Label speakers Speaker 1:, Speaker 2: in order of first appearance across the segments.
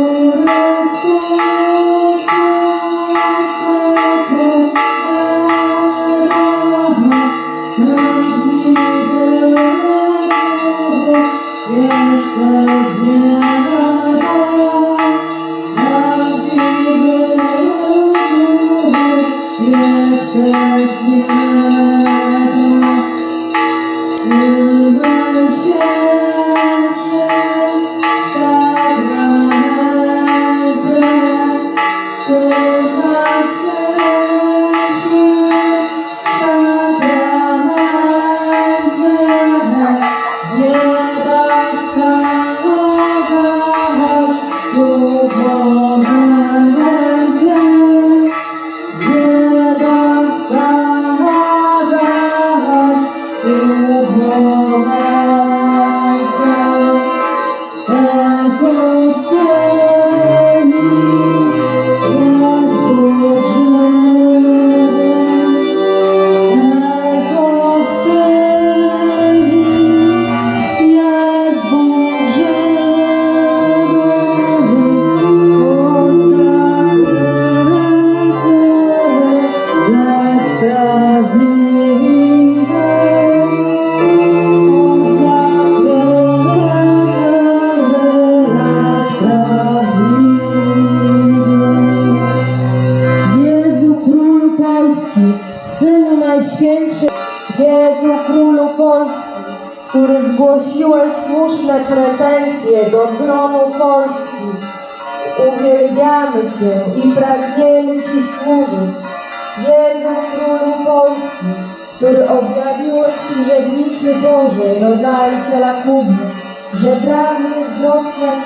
Speaker 1: Thank you. Słuszne pretensje do tronu Polski, uwielbiamy Cię i pragniemy Ci służyć. Jezu Królu Polski, który objawiłeś służebnicy Bożej, Rozali Celakubie, że pragniesz zostać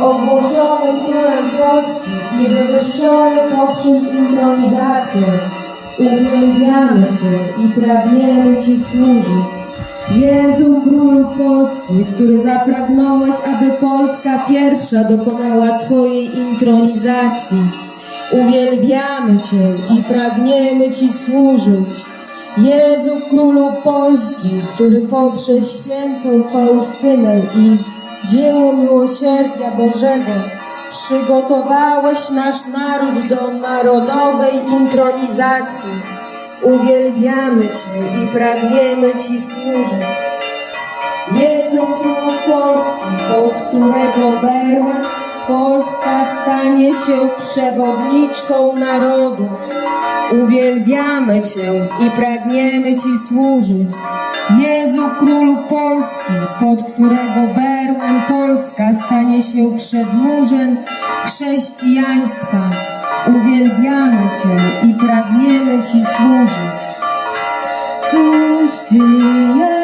Speaker 1: ogłoszony królem Polski i wywyższony poprzez intronizację. Uwielbiamy Cię i pragniemy Ci służyć. Jezu Królu Polski, który zapragnąłeś, aby Polska pierwsza dokonała Twojej intronizacji. Uwielbiamy Cię i pragniemy Ci służyć. Jezu Królu Polski, który poprzez świętą Faustynę i dzieło miłosierdzia Bożego przygotowałeś nasz naród do narodowej intronizacji. Uwielbiamy Cię i pragniemy Ci służyć. Jezu Królu Polski, pod którego berłem Polska stanie się przewodniczką narodów. Uwielbiamy Cię i pragniemy Ci służyć. Jezu Królu Polski, pod którego berłem Polska stanie się przedmurzem chrześcijaństwa. Uwielbiamy Cię i pragniemy Ci służyć. Cóż Jezu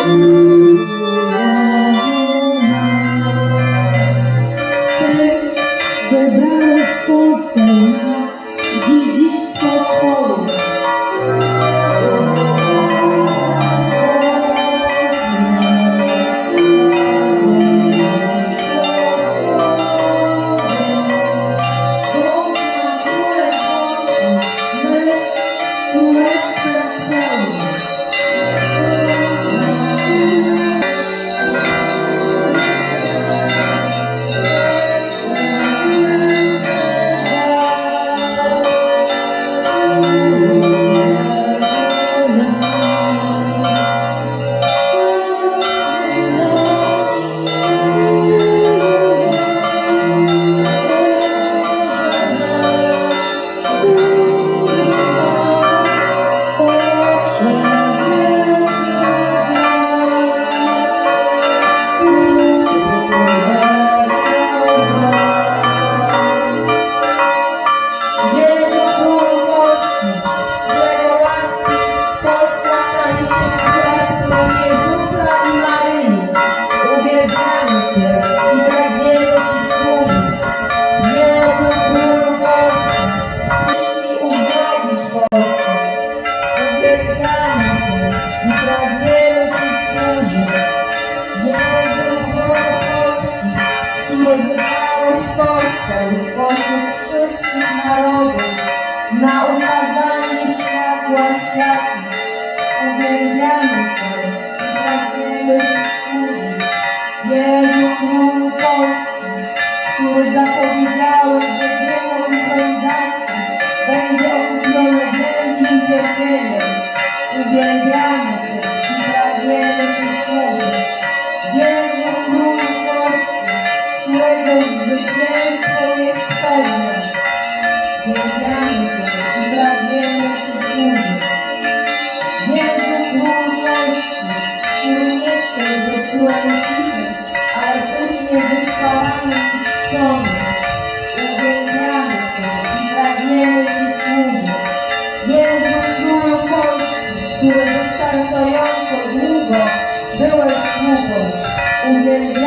Speaker 1: Ty wybrałeś Polskę spośród wszystkich narodów na ukazanie światła światła. Thank
Speaker 2: you.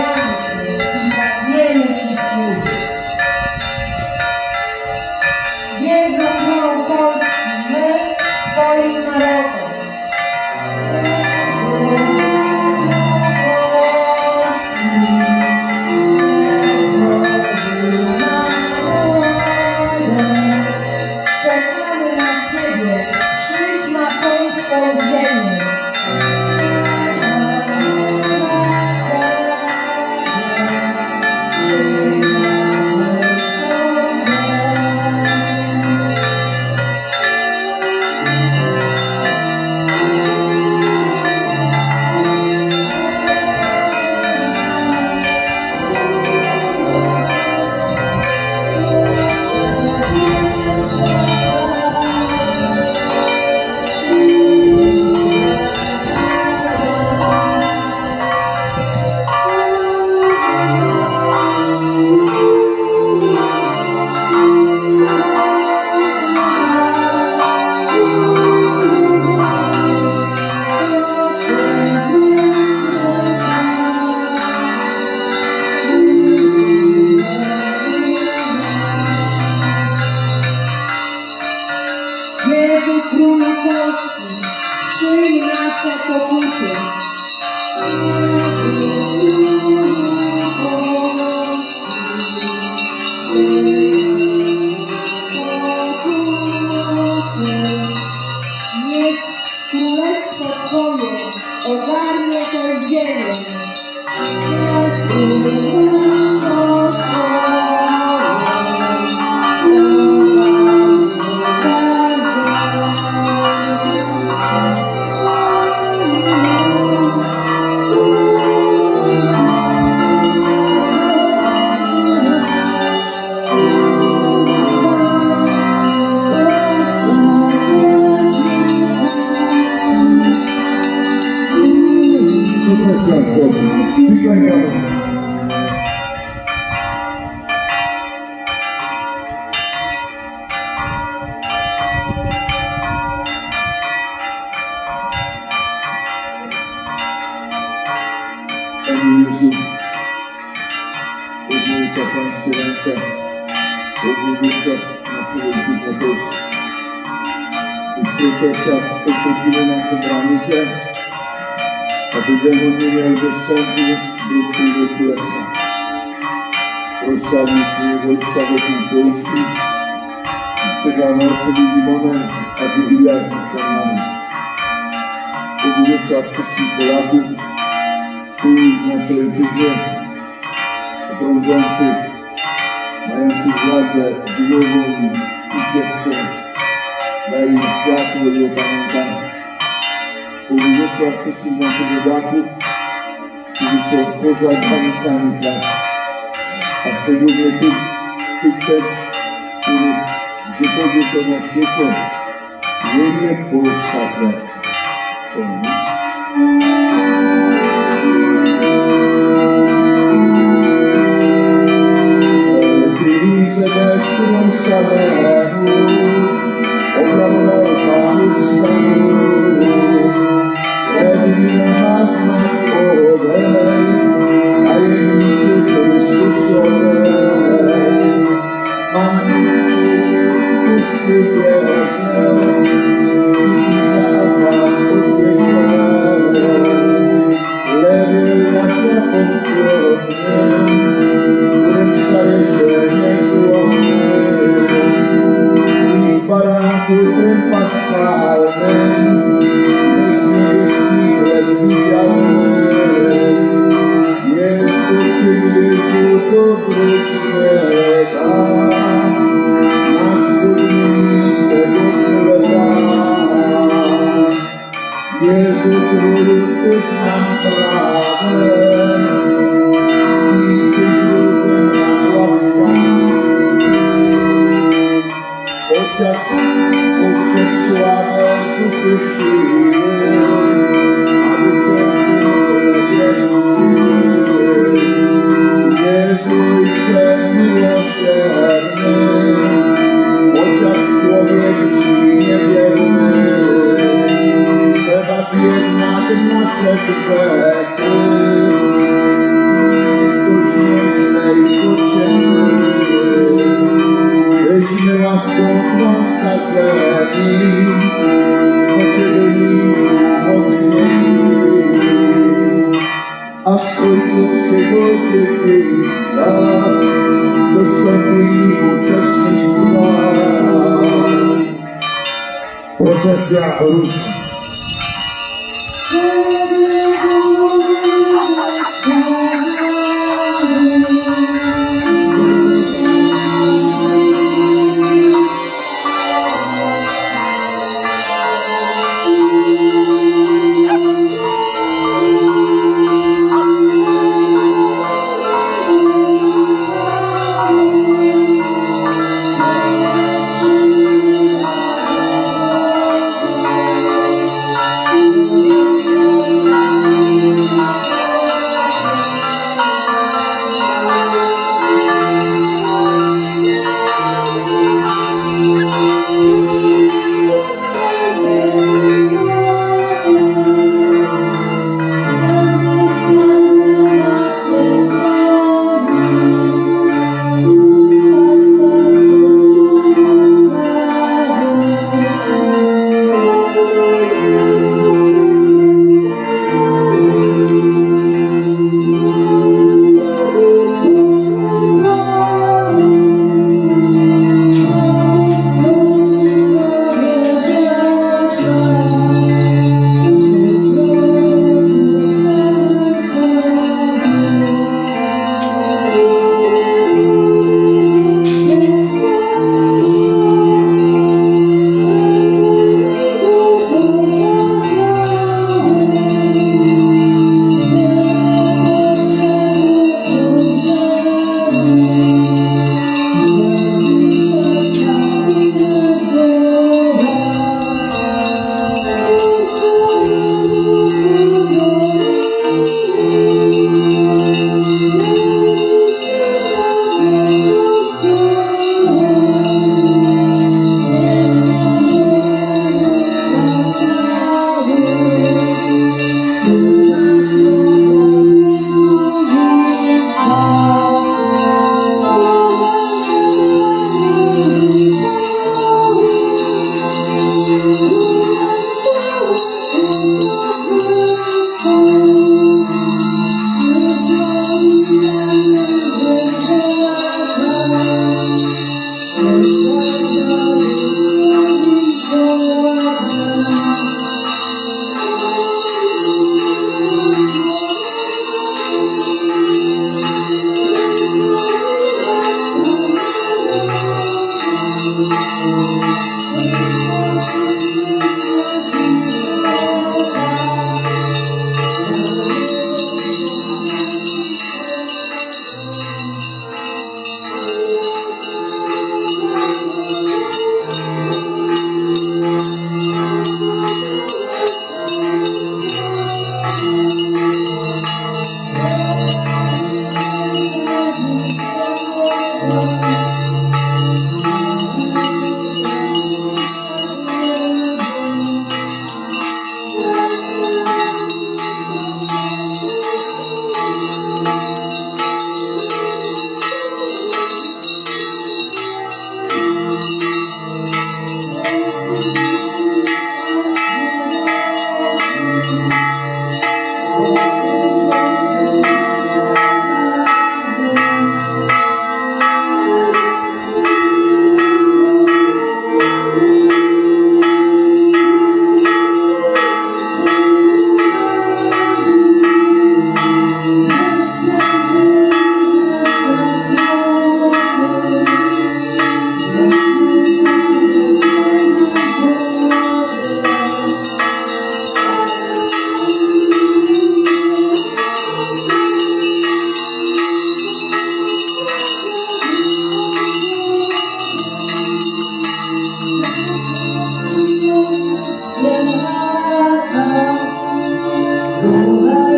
Speaker 2: fé, orgulhosa na fluidez de Deus. Princesa, eu continuo na sobrania, abrigando de sangue do filho do coração. Prostamos nível o cada composto, chegar na hora de momento, a Bíblia se chamando. Orgulhosa, acessível, tudo na fluidez de Deus. Transamos-se. Mających władzę duchową i świecką, daj im światło i opamiętanie. Pobłogosław wszystkich naszych rodaków, którzy są poza granicami kraju, a szczególnie tych, tych też, których gdziekolwiek są na świecie, nie Polska krew. por um. Chociaż podszedł sławę duszy siły, aby casa a.
Speaker 1: É